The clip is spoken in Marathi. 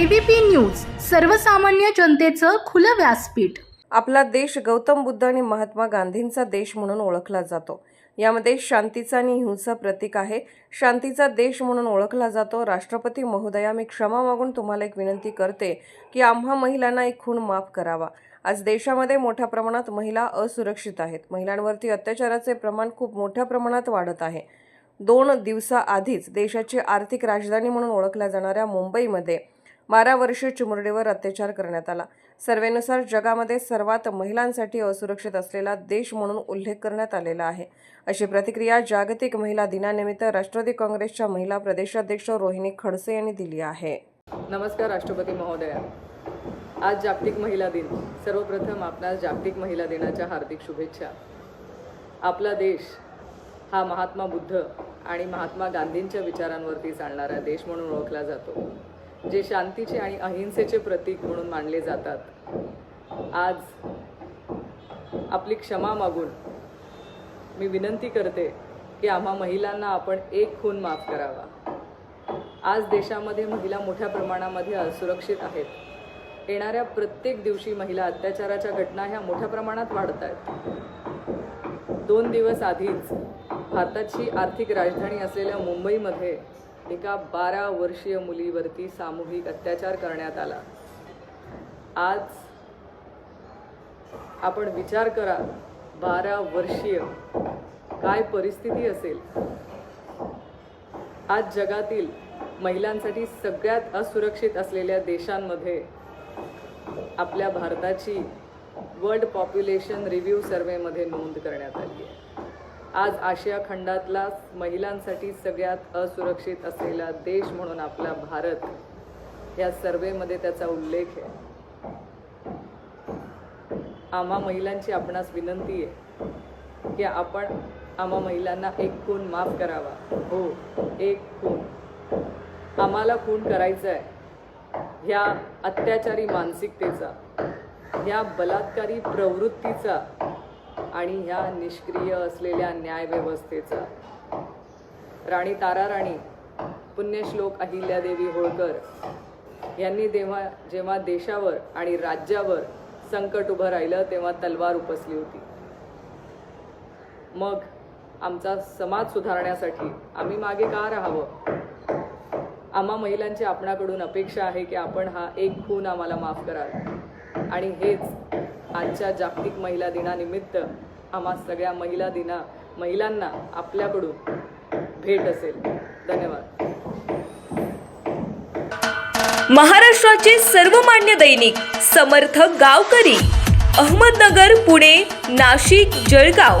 एबीपी न्यूज सर्वसामान्य जनतेचं खुलं व्यासपीठ. आपला देश गौतम बुद्ध आणि महात्मा गांधींचा देश म्हणून ओळखला जातो. यामध्ये शांतीचा आणि हिंसा प्रतीक आहे. शांतीचा देश म्हणून ओळखला जातो. राष्ट्रपती महोदया मी क्षमा मागून तुम्हाला एक विनंती करते की आम्हा महिलांना एक खून माफ करावा. आज देशामध्ये मोठ्या प्रमाणात महिला असुरक्षित आहेत. महिलांवरती अत्याचाराचे प्रमाण खूप मोठ्या प्रमाणात वाढत आहे. दोन दिवसाआधीच देशाची आर्थिक राजधानी म्हणून ओळखल्या जाणाऱ्या मुंबईमध्ये बारा वर्षीय चिमुरडीवर अत्याचार करण्यात आला. सर्वेनुसार जगामध्ये सर्वात महिलांसाठी असुरक्षित असलेला देश म्हणून उल्लेख करण्यात आलेला आहे. अशी प्रतिक्रिया जागतिक महिला दिनानिमित्त राष्ट्रवादी काँग्रेसच्या महिला प्रदेशाध्यक्ष रोहिणी खडसे यांनी दिली आहे. नमस्कार राष्ट्रपती महोदया. आज जागतिक महिला दिन. सर्वप्रथम आपणास जागतिक महिला दिनाच्या हार्दिक शुभेच्छा. आपला देश हा महात्मा बुद्ध आणि महात्मा गांधींच्या विचारांवरती चालणारा देश म्हणून ओळखला जातो. जे शांतीचे आणि अहिंसेचे प्रतीक म्हणून मानले जातात. आज आपली क्षमा मागून मी विनंती करते की आम्हा महिलांना आपण एक खून माफ करावा. आज देशामध्ये महिला मोठ्या प्रमाणामध्ये असुरक्षित आहेत. येणाऱ्या प्रत्येक दिवशी महिला अत्याचाराच्या घटना ह्या मोठ्या प्रमाणात वाढत आहेत. दोन दिवस आधीच भारताची आर्थिक राजधानी असलेल्या मुंबईमध्ये एका बारा वर्षीय मुलीवरती सामूहिक अत्याचार करण्यात आला. आज आपण विचार करा बारा वर्षीय काय परिस्थिती असेल? आज जगातील महिलांसाठी सगळ्यात असुरक्षित असलेल्या देशांमध्ये आपल्या भारताची वर्ल्ड पॉप्युलेशन रिव्ह्यू सर्वेमध्ये नोंद करण्यात आली आहे. आज आशिया खंडातला महिलांसाठी सगळ्यात असुरक्षित असलेला देश म्हणून आपला भारत या सर्वेमध्ये त्याचा उल्लेख आहे. आम्हा महिलांची आपणास विनंती आहे की आपण आम्हा महिलांना एक खून माफ करावा. हो एक खून. आम्हाला खून करायचा आहे ह्या अत्याचारी मानसिकतेचा ह्या बलात्कारी प्रवृत्तीचा आणि ह्या निष्क्रिय असलेल्या न्यायव्यवस्थेचा राणी तारा राणी पुण्यश्लोक अहिल्यादेवी होळकर यांनी तेव्हा जेव्हा देशावर आणि राज्यावर संकट उभं राहिलं तेव्हा तलवार उपसली होती. मग आमचा समाज सुधारण्यासाठी आम्ही मागे का राहावं? आम्हा महिलांची आपणाकडून अपेक्षा आहे की आपण हा एक खून आम्हाला माफ कराल. आणि हेच आजच्या जागतिक महिला दिनानिमित्त आम्हा सगळ्या महिला दिना महिलांना आपल्याकडून भेट असेल. धन्यवाद. महाराष्ट्राचे सर्वमान्य दैनिक समर्थ गावकरी अहमदनगर पुणे नाशिक जळगाव.